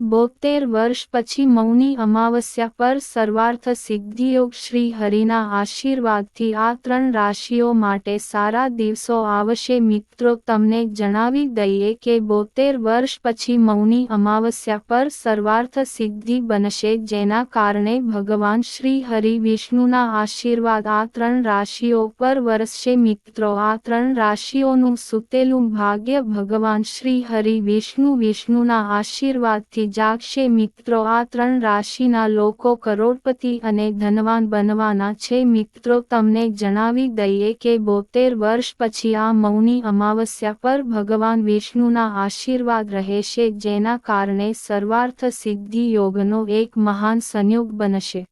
બોતેર વર્ષ પછી મૌની અમાવસ્યા પર સર્વાર્થ સિદ્ધિયોગ શ્રી હરિના આશીર્વાદથી આ ત્રણ રાશિઓ માટે સારા દિવસો આવશે. મિત્રો, તમને જણાવી દઈએ કે બોતેર વર્ષ પછી મૌની અમાવસ્યા પર સર્વાર્થ સિદ્ધિ બનશે, જેના કારણે ભગવાન શ્રી હરિ વિષ્ણુના આશીર્વાદ આ ત્રણ રાશિઓ પર વરસશે. મિત્રો, આ ત્રણ રાશિઓનું સુતેલું ભાગ્ય ભગવાન શ્રી હરિ વિષ્ણુ વિષ્ણુના આશીર્વાદથી જાગશે મિત્રો, આ ત્રણ રાશિના લોકો કરોડપતિ અને ધનવાન બનવાના છે. મિત્રો, તમને જણાવી દઈએ કે બોતેર વર્ષ પછી આ મૌની અમાવસ્યા પર ભગવાન વિષ્ણુના આશીર્વાદ રહેશે, જેના કારણે સર્વાર્થ સિદ્ધિ યોગનો એક મહાન સંયોગ બનશે.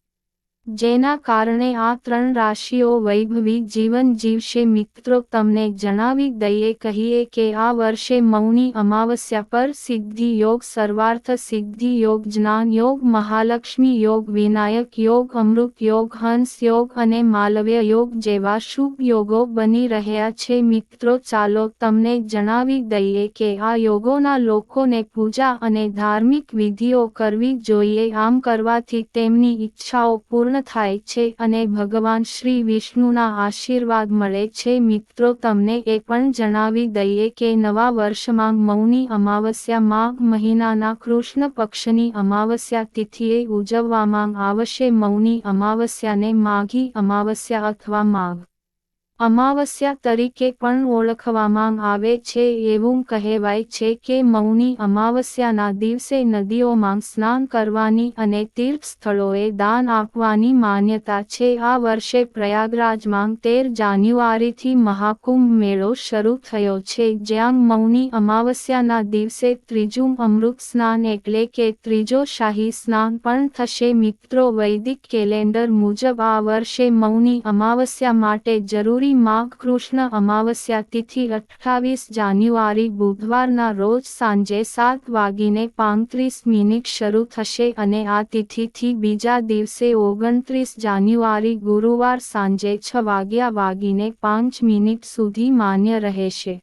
જેના કારણે આ ત્રણ રાશિઓ વૈભવી જીવન જીવશે. મિત્રો, તમને જણાવી દઈએ, કહીએ કે આ વર્ષે મૌની અમાવસ્યા પર સિદ્ધિ યોગ, સર્વાર્થ સિદ્ધિ યોગ, જ્ઞાન યોગ, મહાલક્ષ્મી યોગ, વિનાયક યોગ, અમૃત યોગ, હંસ યોગ અને માલવ્ય યોગ જેવા શુભ યોગો બની રહ્યા છે. મિત્રો, ચાલો તમને જણાવી દઈએ કે આ યોગોના લોકોને પૂજા અને ધાર્મિક વિધિઓ કરવી જોઈએ. આમ કરવાથી તેમની ઈચ્છાઓ પૂર્ણ પૂર્ણ થાય છે અને ભગવાન શ્રી વિષ્ણુના આશીર્વાદ મળે છે. મિત્રો, તમને એ પણ જણાવી દઈએ કે નવા વર્ષમાં મૌની અમાવસ્યા માઘ મહિનાના કૃષ્ણ પક્ષની અમાવસ્યા તિથિએ ઉજવવામાં આવશે. મૌની અમાવસ્યાને માઘી અમાવસ્યા અથવા માઘ અમાવસ્યા તરીકે પણ ઓળખવામાં આવે છે એવું કહેવાય છે કે મૌની અમાવસ્યાના દિવસે નદીઓમાં સ્નાન કરવાની અને તીર્થ સ્થળોએ દાન આપવાની માન્યતા છે. આ વર્ષે પ્રયાગરાજમાં તેર જાન્યુઆરીથી મહાકુંભ મેળો શરૂ થયો છે, જ્યાં મૌની અમાવસ્યાના દિવસે ત્રીજું અમૃત સ્નાન એટલે કે ત્રીજો શાહી સ્નાન પણ થશે. મિત્રો, વૈદિક કેલેન્ડર મુજબ આ વર્ષે મૌની અમાવસ્યા માટે જરૂરી ગૌરી માઘ કૃષ્ણ અમાવસ્યા તિથિ અઠ્ઠાવીસ જાન્યુઆરી બુધવારના રોજ સાંજે સાત વાગીને પાંત્રીસ મિનિટ શરૂ થશે અને આ તિથિથી બીજા દિવસે ઓગણત્રીસ જાન્યુઆરી ગુરુવાર સાંજે છ વાગ્યા વાગીને પાંચ મિનિટ સુધી માન્ય રહેશે.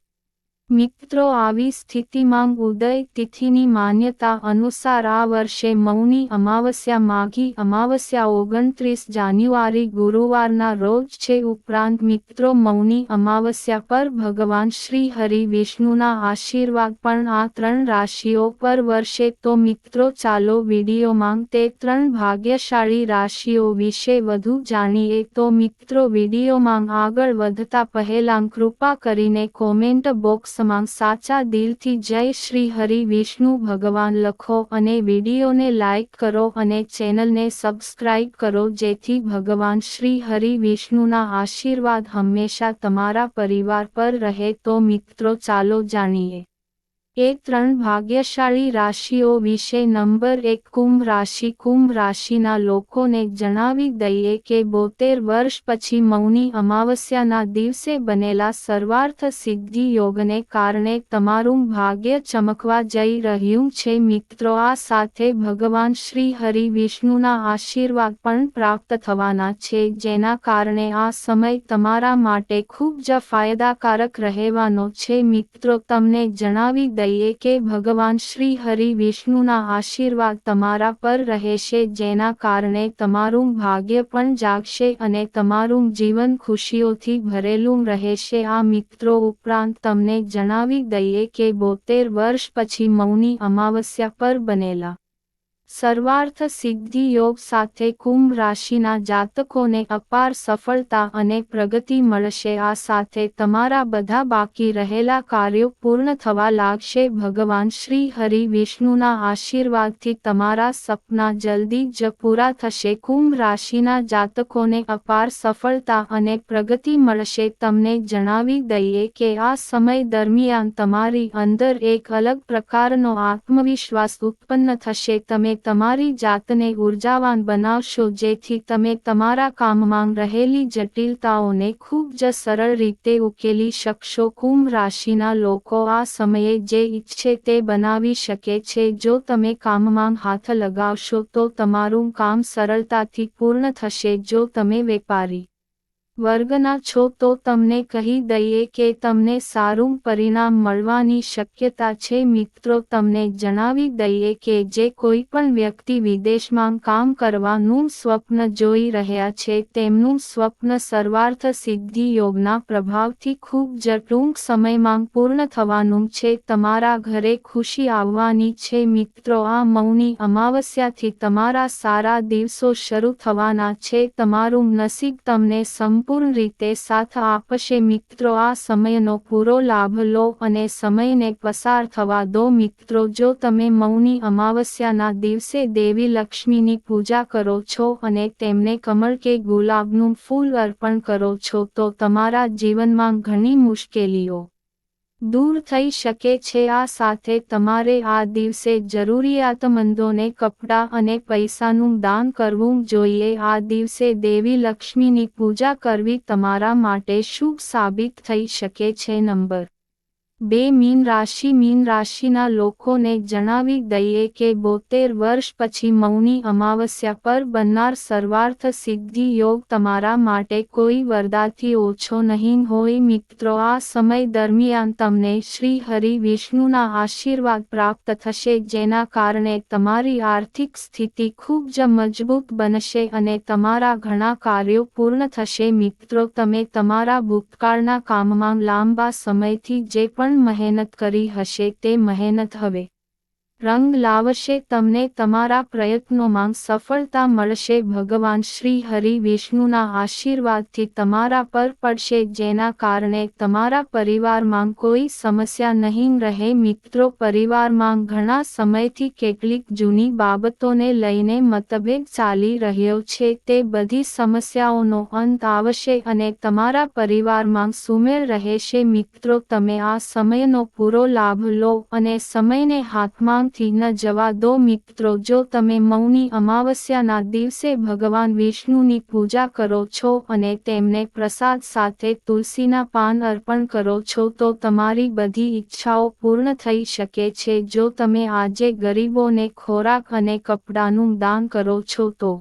મિત્રો આવી સ્થિતિમાં ઉદય તિથિની માન્યતા અનુસાર આ વર્ષે મૌની અમાવસ્યા માઘી અમાવસ્યા ઓગણત્રીસ જાન્યુઆરી ગુરુવારના રોજ છે. ઉપરાંત મિત્રો, મૌની અમાવસ્યા પર ભગવાન શ્રી હરિ વિષ્ણુના આશીર્વાદ પણ આ ત્રણ રાશિઓ પર વર્ષે તો મિત્રો, ચાલો વિડીયોમાં તે ત્રણ ભાગ્યશાળી રાશિઓ વિશે વધુ જાણીએ. તો મિત્રો, વિડીયોમાં આગળ વધતા પહેલાં કૃપા કરીને કોમેન્ટ બોક્સ બોક્સમાં સાચા દિલથી જય શ્રી હરિ વિષ્ણુ ભગવાન લખો અને વિડીયોને લાઇક કરો અને ચેનલને સબસ્ક્રાઇબ કરો જેથી ભગવાન શ્રી હરિ વિષ્ણુના આશીર્વાદ હંમેશા તમારા પરિવાર પર રહે. તો મિત્રો, ચાલો જાણીએ. એ ત્રણ ભાગ્યશાળી રાશિઓ વિશે નંબર એક કુંભ રાશિ. કુંભ રાશિના લોકોને જણાવી દઈએ કે બોતેર વર્ષ પછી મૌની અમાવસ્યાના દિવસે બનેલા સર્વાર્થ સિદ્ધિ યોગને કારણે તમારું ભાગ્ય ચમકવા જઈ રહ્યું છે. મિત્રો, આ સાથે ભગવાન શ્રી હરિ વિષ્ણુના આશીર્વાદ પણ પ્રાપ્ત થવાના છે, જેના કારણે આ સમય તમારા માટે ખૂબ જ ફાયદાકારક રહેવાનો છે. મિત્રો, તમને જણાવી દઈએ કે ભગવાન શ્રી હરિ વિષ્ણુના આશીર્વાદ તમારા પર રહેશે, જેના કારણે તમારું ભાગ્ય પણ જાગશે અને તમારું જીવન ખુશીઓથી ભરેલું રહેશે. આ મિત્રો, ઉપરાંત તમને જણાવી દઈએ કે બોતેર વર્ષ પછી મૌની અમાવસ્યા પર બનેલા સર્વાર્થ સિદ્ધિ યોગ સાથે કુંભ રાશિના જાતકોને અપાર સફળતા અને પ્રગતિ મળશે. આ સાથે તમારા બધા બાકી રહેલા કાર્યો પૂર્ણ થવા લાગશે. ભગવાન શ્રી હરિ વિષ્ણુના આશીર્વાદથી તમારા સપના જલ્દી જ પૂરા થશે. કુંભ રાશિના જાતકોને અપાર સફળતા અને પ્રગતિ મળશે. તમને જણાવી દઈએ કે આ સમય દરમિયાન તમારી અંદર એક અલગ પ્રકારનો આત્મવિશ્વાસ ઉત્પન્ન થશે. તમે તમારી જાતને ઉર્જાવાન બનાવશો જેથી તમે તમારા કામમાં રહેલી જટિલતાઓને ખૂબ જ સરળ રીતે ઉકેલી શકશો. કુંભ રાશિના લોકો આ સમયે જે ઈચ્છે તે બનાવી શકે છે. જો તમે કામમાં હાથ લગાવશો તો તમારું કામ સરળતાથી પૂર્ણ થશે. જો તમે વેપારી વર્ગના છો તો તમને કહી દઈએ કે તમને સારું પરિણામ મળવાની શક્યતા છે. મિત્રો, તમને જણાવી દઈએ કે જે કોઈ પણ વ્યક્તિ વિદેશમાં કામ કરવાનું સ્વપ્ન જોઈ રહ્યા છે, તેમનું સ્વપ્ન સર્વાર્થ સિદ્ધિ યોગના પ્રભાવથી ખૂબ જ ટૂંક સમયમાં પૂર્ણ થવાનું છે. તમારા ઘરે ખુશી આવવાની છે. મિત્રો, આ મૌની અમાવસ્યાથી તમારા સારા દિવસો શરૂ થવાના છે. તમારું નસીબ તમને સંપૂર્ણ સંપૂર્ણ રીતે સાથ આપશે મિત્રો, આ સમયનો પૂરો લાભ લો અને સમયને પસાર થવા દો મિત્રો. જો તમે મૌની અમાવસ્યાના દિવસે દેવી લક્ષ્મીની પૂજા કરો છો અને તેમને કમળ કે ગુલાબનું ફૂલ અર્પણ કરો છો, તો તમારા જીવનમાં ઘણી મુશ્કેલીઓ દૂર થઈ શકે છે આ સાથે તમારે આ દિવસે જરૂરિયાતમંદોને કપડાં અને પૈસાનું દાન કરવું જોઈએ. આ દિવસે દેવી લક્ષ્મીની પૂજા કરવી તમારા માટે શુભ સાબિત થઈ શકે છે. નંબર બે મીન રાશિ મીન રાશિના લોકોને જણાવી દઈએ કે બોતેર વર્ષ પછી મૌની અમાવસ્યા પર બનનાર સર્વાર્થ સિદ્ધિ યોગ તમારા માટે કોઈ વરદાથી ઓછો નહીં હોય મિત્રો. આ સમય દરમિયાન તમને શ્રી હરિ વિષ્ણુના આશીર્વાદ પ્રાપ્ત થશે, જેના કારણે તમારી આર્થિક સ્થિતિ ખૂબ જ મજબૂત બનશે અને તમારા ઘણા કાર્યો પૂર્ણ થશે. મિત્રો, તમે તમારા ભૂતકાળના કામમાં લાંબા સમયથી જે પણ પણ મહેનત કરી હશે તે મહેનત હવે. રંગ લાવશે, તમને તમારા પ્રયત્નોમાં સફળતા મળશે. ભગવાન શ્રી હરિ વિષ્ણુના આશીર્વાદથી તમારા પર પડશે, જેના કારણે તમારા પરિવારમાં કોઈ સમસ્યા નહીં રહે. મિત્રો, પરિવારમાં ઘણા સમયથી કેટલીક જૂની બાબતોને લઈને મતભેદ ચાલી રહ્યો છે. તે બધી સમસ્યાઓનો અંત આવશે અને તમારા પરિવારમાં સુમેળ રહેશે. મિત્રો, તમે આ સમયનો પૂરો લાભ લો અને સમયને હાથમાં થી ન જવા દો મિત્રો. જો તમે મૌની અમાવસ્યાના દિવસે ભગવાન વિષ્ણુની પૂજા કરો છો અને તેમને પ્રસાદ સાથે તુલસીના પાન અર્પણ કરો છો, તો તમારી બધી ઈચ્છાઓ પૂર્ણ થઈ શકે છે. જો તમે આજે ગરીબોને ખોરાક અને કપડાનું દાન કરો છો, તો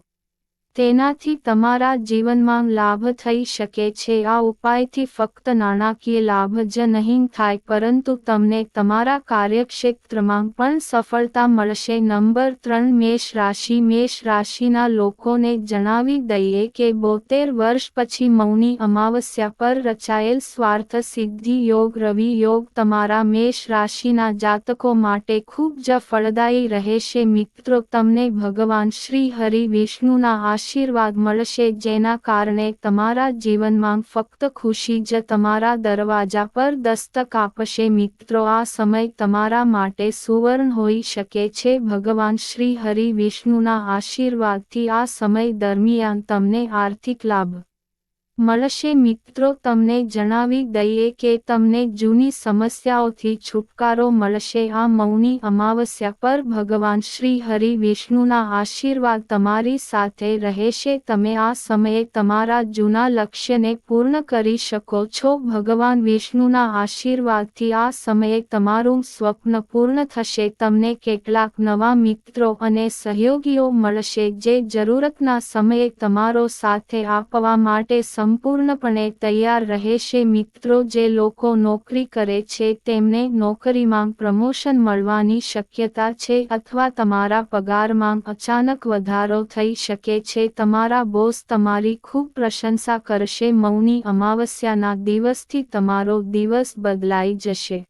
તેનાથી તમારા જીવનમાં લાભ થઈ શકે છે. આ ઉપાયથી ફક્ત નાણાકીય લાભ જ નહીં થાય, પરંતુ તમને તમારા કાર્યક્ષેત્રમાં પણ સફળતા મળશે. નંબર ત્રણ, મેષ રાશિ. મેષ રાશિના લોકોને જણાવી દઈએ કે બોતેર વર્ષ પછી મૌની અમાવસ્યા પર રચાયેલ સ્વાર્થ સિદ્ધિ યોગ, રવિ યોગ તમારા મેષ રાશિના જાતકો માટે ખૂબ જ ફળદાયી રહેશે. મિત્રો, તમને ભગવાન શ્રી હરિ વિષ્ણુના આશીર્વાદ મળશે જેના કારણે તમારા જીવનમાં ફક્ત ખુશી જ તમારા દરવાજા પર દસ્તક આપશે. મિત્રો, આ સમય તમારા માટે સુવર્ણ હોઈ શકે છે. ભગવાન શ્રી હરિ વિષ્ણુના આશીર્વાદથી આ સમય દરમિયાન તમને આર્થિક લાભ મળશે મિત્રો, તમને જણાવી દઈએ કે તમને જૂની સમસ્યાઓથી છુટકારો મળશે. આ મૌની અમાવસ્યા પર ભગવાન શ્રી હરિ વિષ્ણુના આશીર્વાદ તમારી સાથે રહેશે. તમે આ સમયે તમારા જૂના લક્ષ્યને પૂર્ણ કરી શકો છો. ભગવાન વિષ્ણુના આશીર્વાદથી આ સમયે તમારું સ્વપ્ન પૂર્ણ થશે. તમને કેટલાક નવા મિત્રો અને સહયોગીઓ મળશે જે જરૂરતના સમયે તમારો સાથે આપવા માટે સમ સંપૂર્ણપણે તૈયાર રહેશે મિત્રો, જે લોકો નોકરી કરે છે તેમને નોકરીમાં પ્રમોશન મળવાની શક્યતા છે અથવા તમારા પગારમાં અચાનક વધારો થઈ શકે છે. તમારા બોસ તમારી ખૂબ પ્રશંસા કરશે, મૌની અમાવસ્યાના દિવસથી તમારો દિવસ બદલાઈ જશે.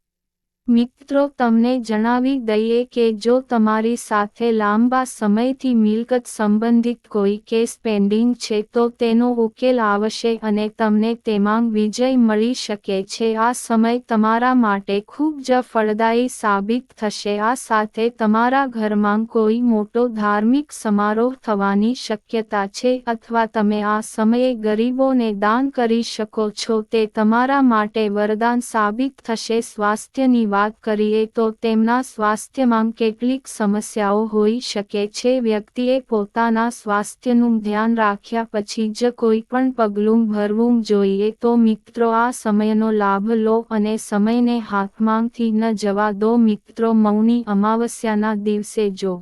મિત્રો, તમને જણાવી દઈએ કે જો તમારી સાથે લાંબા સમયથી મિલકત સંબંધિત કોઈ કેસ પેન્ડિંગ છે, તો તેનો ઉકેલ આવશે અને તમને તેમાં વિજય મળી શકે છે. આ સમય તમારા માટે ખૂબ જ ફળદાયી સાબિત થશે. આ સાથે તમારા ઘરમાં કોઈ મોટો ધાર્મિક સમારોહ થવાની શક્યતા છે અથવા તમે આ સમયે ગરીબોને દાન કરી શકો છો, તે તમારા માટે વરદાન સાબિત થશે. સ્વાસ્થ્યની વાત વાત કરીએ તો તેમના સ્વાસ્થ્યમાં કેટલીક સમસ્યાઓ હોઈ શકે છે. વ્યક્તિએ પોતાના સ્વાસ્થ્યનું ધ્યાન રાખ્યા પછી જ કોઈ પણ પગલું ભરવું જોઈએ તો મિત્રો આ સમયનો લાભ લો અને સમયને હાથમાંથી ન જવા દો. મિત્રો, મૌની અમાવસ્યાના દિવસે જો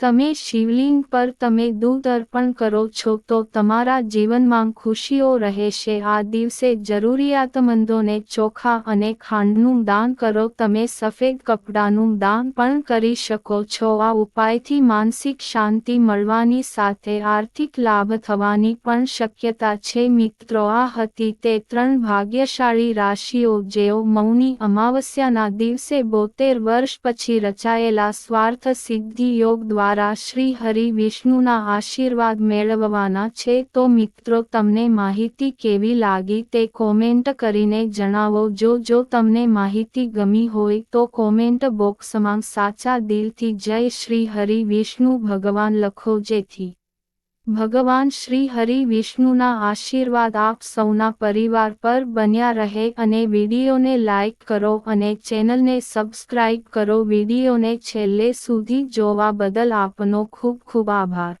તમે શિવલિંગ પર તમે દૂધ અર્પણ કરો છો તો તમારા જીવનમાં ખુશીઓ રહેશે. આ દિવસે જરૂરિયાતમંદોને ચોખા અને ખાંડનું દાન કરો. તમે સફેદ કપડાનું દાન પણ કરી શકો છો. આ ઉપાયથી માનસિક શાંતિ મળવાની સાથે આર્થિક લાભ થવાની પણ શક્યતા છે. મિત્રો, આ હતી તે ત્રણ ભાગ્યશાળી રાશિઓ જેઓ મૌની અમાવસ્યાના દિવસે બોતેર વર્ષ પછી રચાયેલા સ્વાર્થ સિદ્ધિ યોગ દ્વારા દ્વારા શ્રી હરિ વિષ્ણુના આશીર્વાદ મેળવવાના છે. તો મિત્રો, તમને માહિતી કેવી લાગી તે કોમેન્ટ કરીને જણાવો. જો જો તમને માહિતી ગમી હોય તો કોમેન્ટ બોક્સમાં સાચા દિલથી જય શ્રી હરિ વિષ્ણુ ભગવાન લખો જેથી. ભગવાન શ્રી હરિ વિષ્ણુના આશીર્વાદ આપ સૌના પરિવાર પર બન્યા રહે અને વિડીયોને લાઇક કરો અને ચેનલને સબસ્ક્રાઇબ કરો. વિડીયોને છેલ્લે સુધી જોવા બદલ આપનો ખૂબ ખૂબ આભાર.